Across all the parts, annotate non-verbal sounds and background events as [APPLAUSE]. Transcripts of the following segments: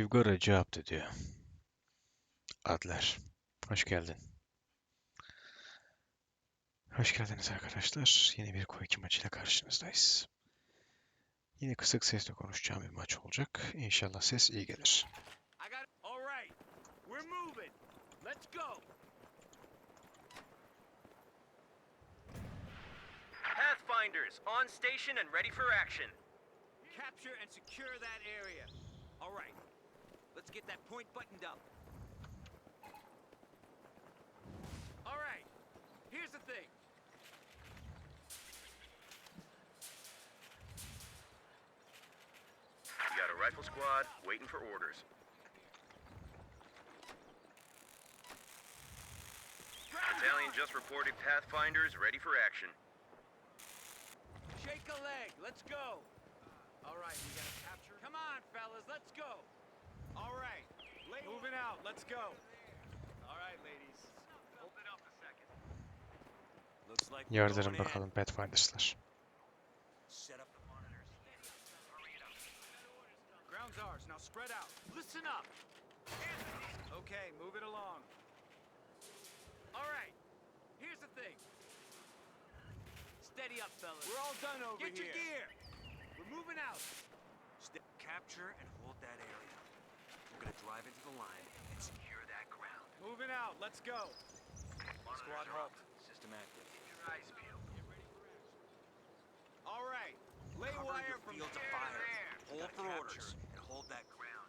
We've got a job to do. Adler. Hoş geldin. Hoş geldiniz arkadaşlar. Yeni bir Koiki maçıyla karşınızdayız. Yine kısık sesle konuşacağım bir maç olacak. İnşallah ses iyi gelir. Pathfinders, on station and ready for action. Capture and secure that area. All right. Let's get that point buttoned up. All right. Here's the thing. We got a rifle squad waiting for orders. Battalion just reported Pathfinders ready for action. Shake a leg. Let's go. All right, we gotta capture. Come on, fellas. Let's go. All right. Moving out. Let's go. All right, ladies. Hold it up a second. Looks like we're Yardırın going in. bakalım Pathfinders'lar. Set up the monitors. Hurry it up. Ground's ours. Now spread out. Listen up. Okay, move it along. All right. Here's the thing. Steady up, fellas. We're all done over Get here. your gear. We're moving out. St- capture and hold that area. We're gonna drive into the line and secure that ground. Moving out. Let's go. Squad halt. System active. Your eyes peeled. All right. Lay Cover wire your from field to here fire. to there. Hold Gotta for orders and hold that ground.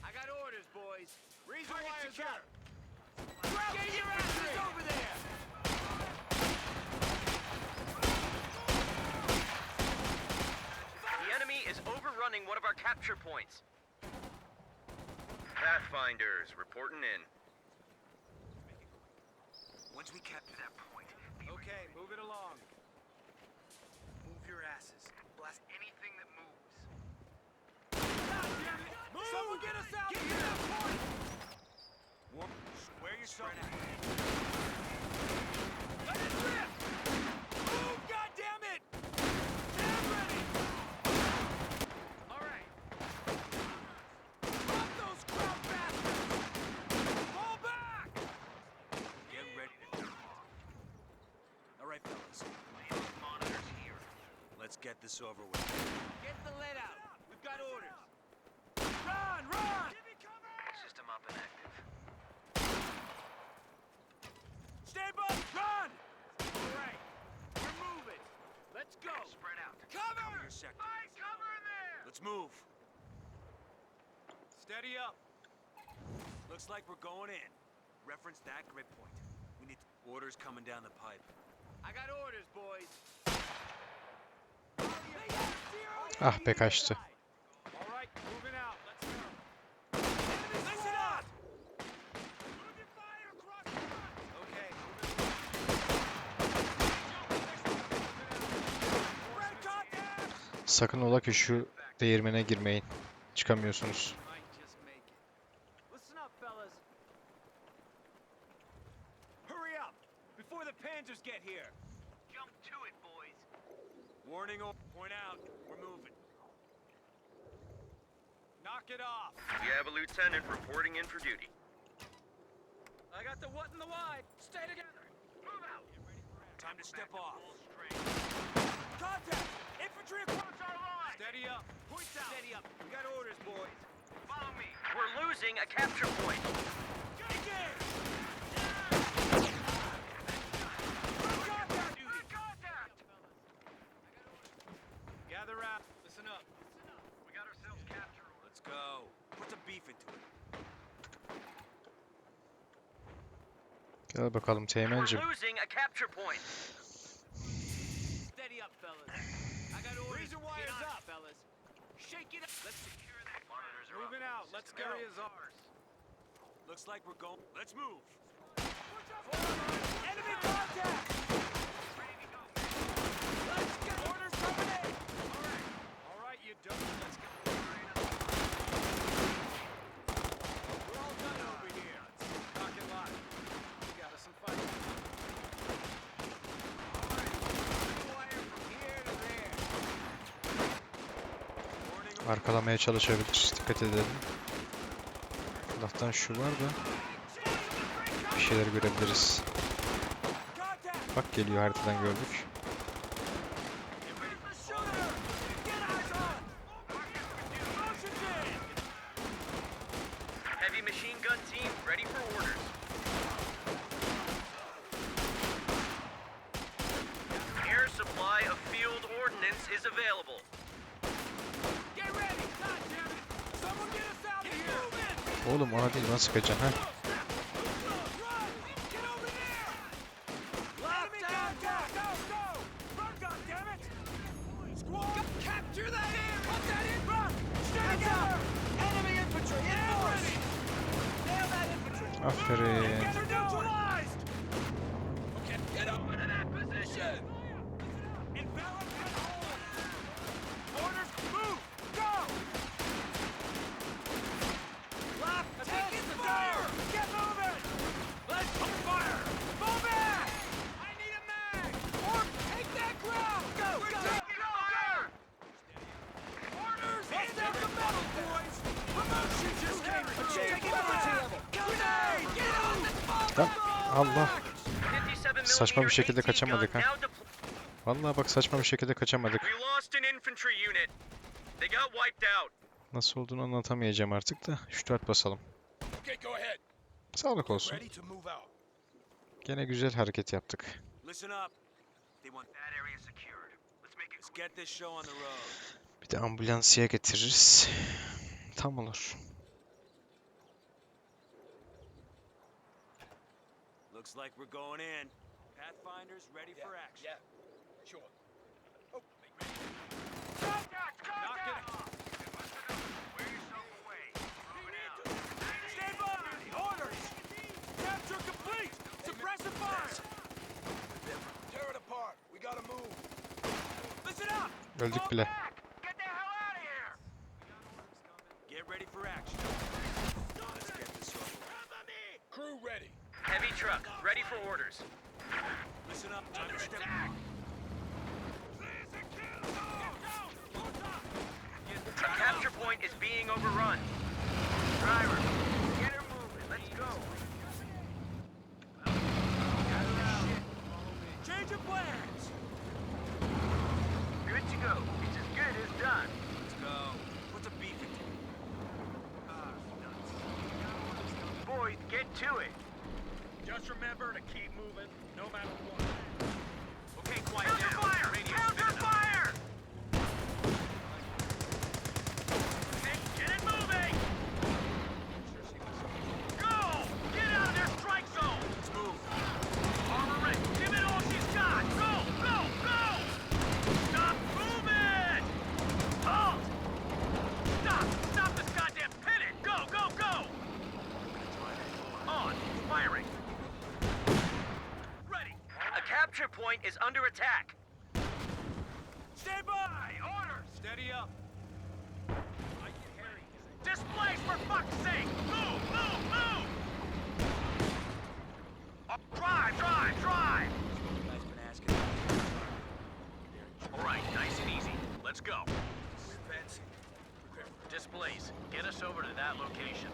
I got orders, boys. Raise the Target wires secure. up. Get your asses over there. The enemy is overrunning one of our capture points. Pathfinders reporting in. Once we capture that point, be Okay, move it along. Move your asses. Blast anything that moves. Move! Someone get us out here! That point! Warm. Square yourself. Let it rip! Move, goddammit! Stand ready! All right. Drop those crowd bastards! Fall back! Get ready to All right, fellas. Monitors here. Let's get this over with. Get the lead out. We've got orders. Run, run! System up and active. Stay by! Run! All right. We're moving. Let's go. Spread out. Cover! Cover your sector. Find cover in there! Let's move. Steady up. Looks like we're going in. Reference that grid point. We need orders coming down the pipe. I got orders, boys. Ah be kaçtı. Sakın ola ki şu değirmene girmeyin. Çıkamıyorsunuz. It off. We have a lieutenant reporting in for duty. I got the what and the why. Stay together. Move out. Time to step off. Contact! Infantry across our line! Steady up. Points out. Steady up. We got orders, boys. Follow me. We're losing a capture point. Engage! Contact! Contact! Gather up. Listen up. We got ourselves capture orders. Let's go. Put some beef into it. Gel bakalım Teğmen'cim. Looks like we're losing a capture point. Steady up, fellas. arkalamaya çalışabilir. Dikkat edelim. Allah'tan şuralar da bir şeyler görebiliriz. Bak geliyor haritadan gördük. Oğlum ona değil lan sıkacaksın ha. Allah. Saçma bir şekilde kaçamadık ha. Vallahi bak saçma bir şekilde kaçamadık. Nasıl olduğunu anlatamayacağım artık da. 3-4 basalım. Sağlık olsun. Gene güzel hareket yaptık. Bir de ambulansiye getiririz. Tam olur. Looks like we're going in. Pathfinders ready yeah, for action. Yeah, sure. Oh, Contact! Contact! Knock it off. Öldük bile. Just remember to keep moving, no matter what. Okay, quiet Counter now. Fire! that location.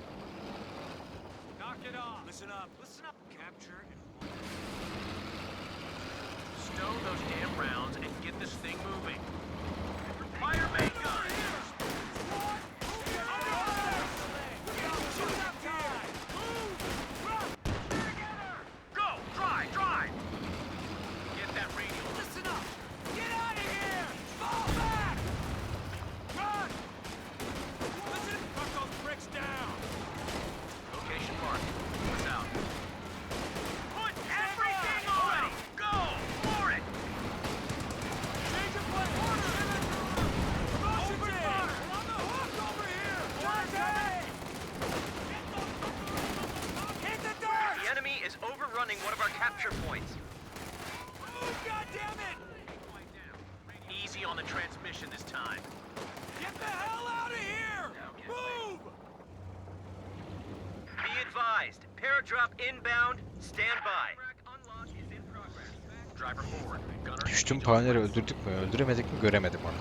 Knock it off. Listen up. Listen up. Capture and Stow those damn rounds and get this thing moving. Düştüm Pioneer'i öldürdük mü öldüremedik mi göremedim onu.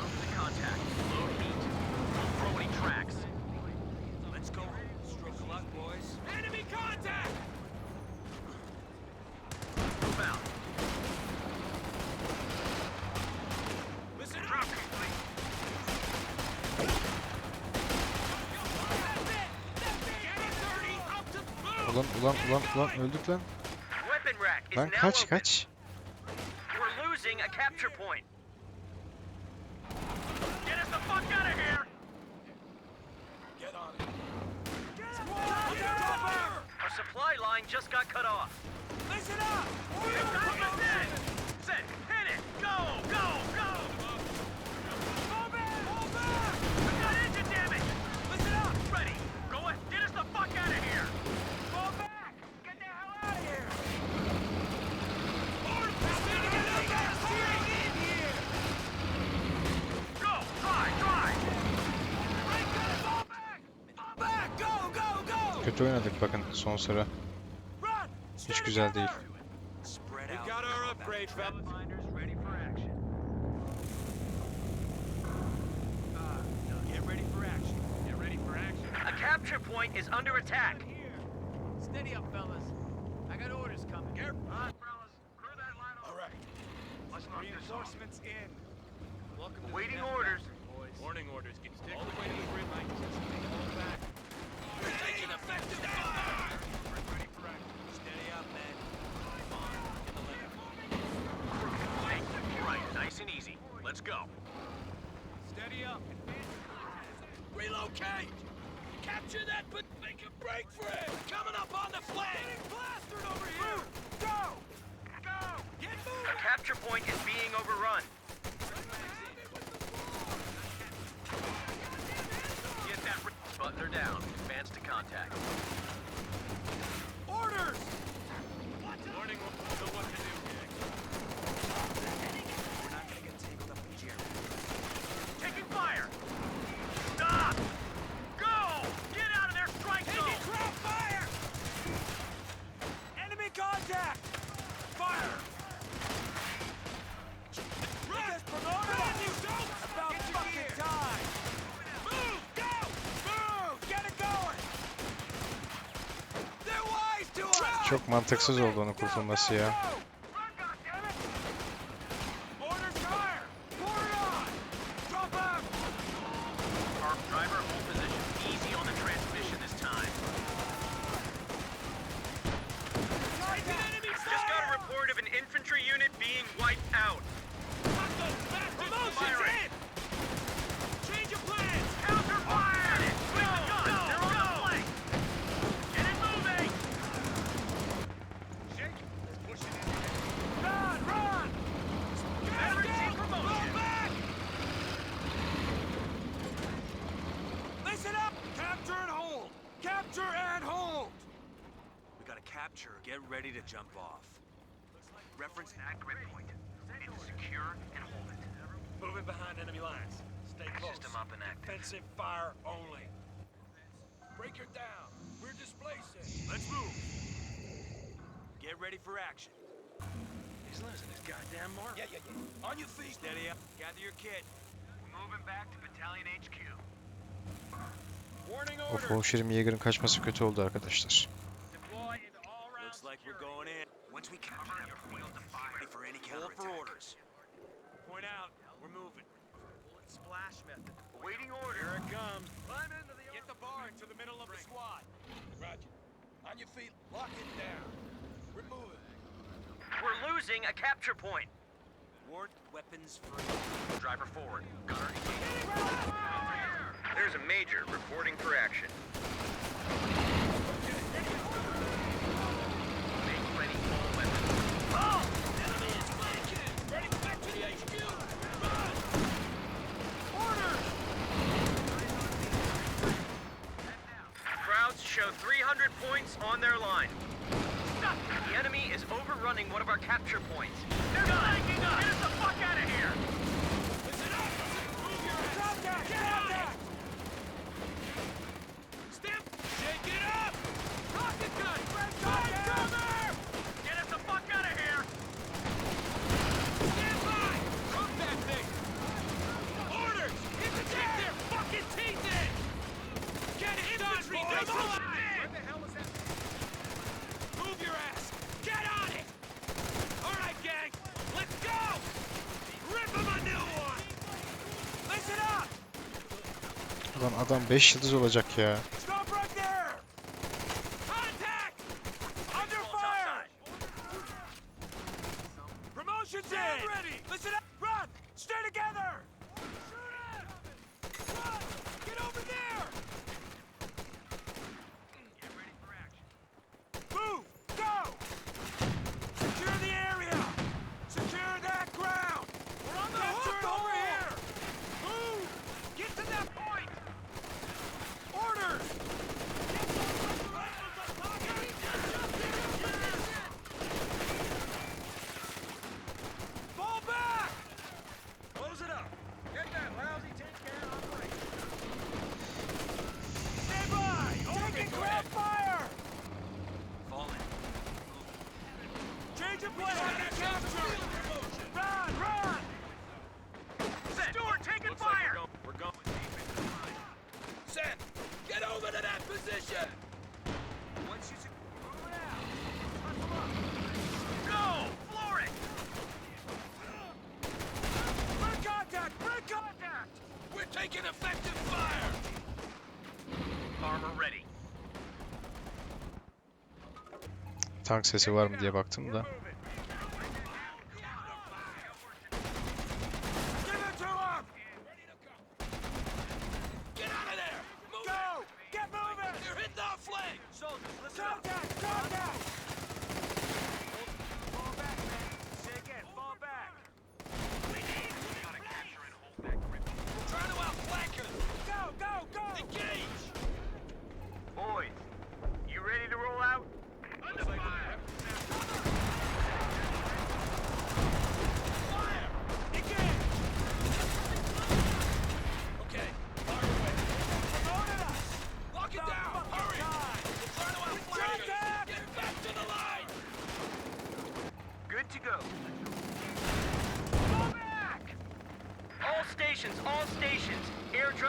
Ulan ulan ulan ulan öldük lan. Lan kaç kaç. A capture point. Get us the fuck out of here! Get on it. Get Our supply line just got cut off. Listen up! Kötü oynadık bakın son sıra. Hiç güzel değil. capture point is under attack. Steady up, fellas. I got orders coming. Get on, fellas. Crew that line off. All right. Let's knock Reinforcements in. Welcome to Waiting orders. Boys. Warning orders. Get all the way to the grid line. Just all back. Nice and easy. Let's go. Steady up. Relocate. Capture that, but make a break for it. Coming up on the flank. Getting plastered over here. Go. Go. Get moving. capture point is being overrun. Get that. Re- Butler down. contact. Çok mantıksız oldu onun kurtulması ya. Run, goddammit. Orders fire. Pour it on. Drop out. Our driver, hold position. Easy on the transmission this time. Taking enemy Just got a report of an infantry unit being wiped out. Promotion's Firing. in. Change of plans. Counter fire! Swing the gun! They're on the flank! Get it moving! Shake. Push it in. Run, run. Veteran Go, team go. promotion. Go back. Listen up. Capture and hold. Capture and hold. We got a capture. Get ready to jump off. Reference that grid point. It's secure and hold it. Moving behind enemy lines. Stay close. System up and active. Defensive fire only. Break her down. We're displacing. Let's move. Get ready for action. He's losing his goddamn mark. Yeah, yeah, yeah. On your feet. Steady up. Gather your kit. Moving back to battalion HQ. Warning Of o Şirin Yeager'ın kaçması kötü oldu arkadaşlar. We're going in. Once we capture that point, ready for any Hold counterattack. for orders. Point out. We're moving. Splash method. Awaiting order. Here it comes. Climb into the Get the bar into the middle of the squad. Roger. On your feet. Lock it down. We're moving. We're losing a capture point. Ward weapons free. Driver forward. Gunner engaged. There's a major reporting for action. Make ready full weapons. Oh! Enemy is flanking! Ready back to the HQ! Run! Orders! Crowds show 300 points on their line. The enemy is overrunning one of our capture points. They're flanking us! Get us the fuck out of here! Listen up! Move your ass! Contact! Contact! Step! Adam 5 yıldız olacak ya. Taking effective fire! Armor ready. Tank sesi var mı diye baktım da.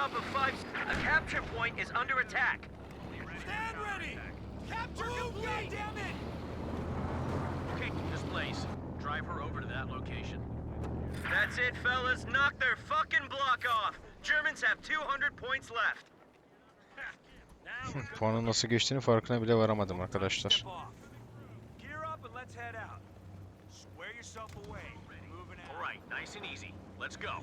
up of five. A capture point is under attack. Stand ready. Capture complete. Damn it. Okay, this place. Drive her over to that location. That's it, fellas. Knock their fucking block off. Germans have 200 points left. [LAUGHS] Puanın nasıl geçtiğini farkına bile varamadım arkadaşlar. Alright, nice and easy. Let's go.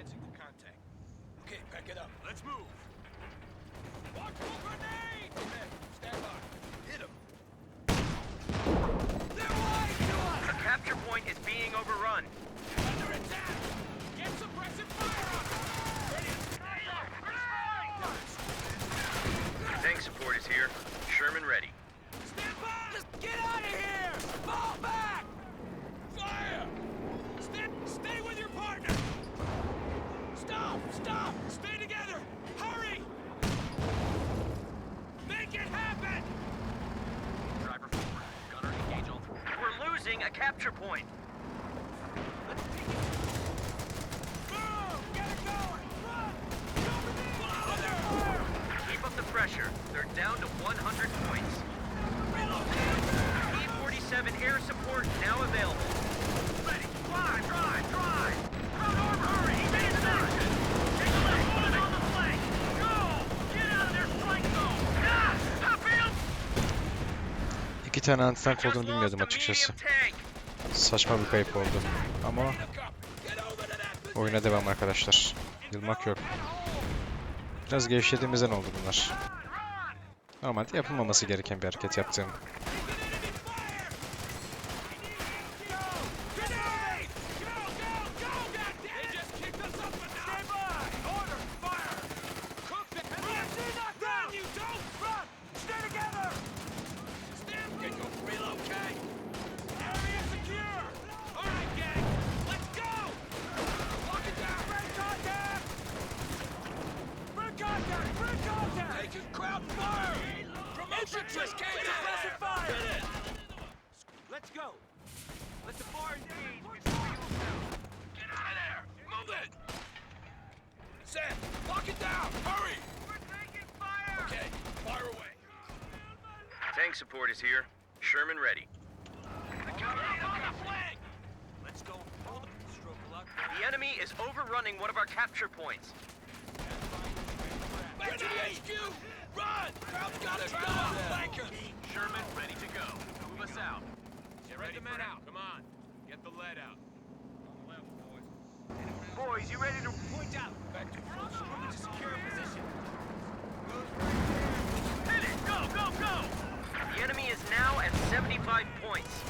advancing contact. Okay, back it up. Let's move. Watchful! Okay, stand by. Hit him. They're to us! The capture point is being overrun. Under attack! Get suppressive fire on them! Tank support is here. Sherman ready. losing a capture point. Pressure. They're down to 100 points. E-47 air support now available. Ready. Drive, drive, drive! Hurry! İki tane antitank olduğunu bilmiyordum açıkçası. Saçma bir kayıp oldu. Ama oyuna devam arkadaşlar. Yılmak yok. Biraz gevşediğimizden oldu bunlar. Normalde yapılmaması gereken bir hareket yaptığım support is here. Sherman ready. on the flank! Let's go. Hold it. Stroke luck. The enemy is overrunning one of our capture points. Back to the HQ! Run! Crowd's got us down! Flanker! Sherman ready to go. Move us out. Get ready the men out. Come on. Get the lead out. Boys, you ready to... Point out. Back to full Moving to secure a position. Hit it! Go, go, go! The enemy is now at 75 points.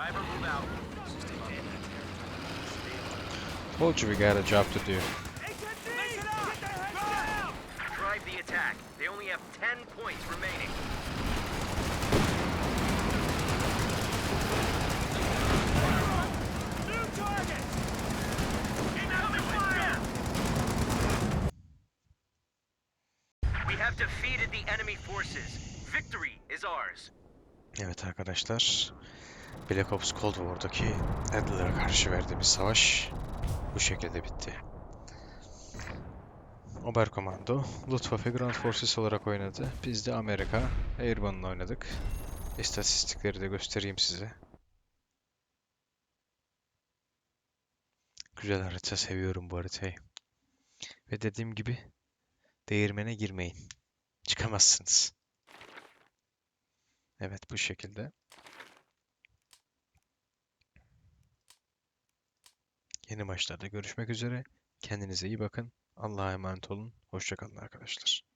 Driver, move out. Told you we got a job to do. HMG! Get their heads down! Drive the attack. They only have 10 points remaining. New target! Incoming fire! We have defeated the enemy forces. Victory is ours. Evet arkadaşlar. Black Ops Cold War'daki Adler'a karşı verdiğimiz savaş bu şekilde bitti. Oberkommando, Luftwaffe Ground Forces olarak oynadı. Biz de Amerika Airborne'la oynadık. İstatistikleri de göstereyim size. Güzel harita, seviyorum bu haritayı. Ve dediğim gibi değirmene girmeyin. Çıkamazsınız. Evet bu şekilde. Yeni maçlarda görüşmek üzere. Kendinize iyi bakın. Allah'a emanet olun. Hoşça kalın arkadaşlar.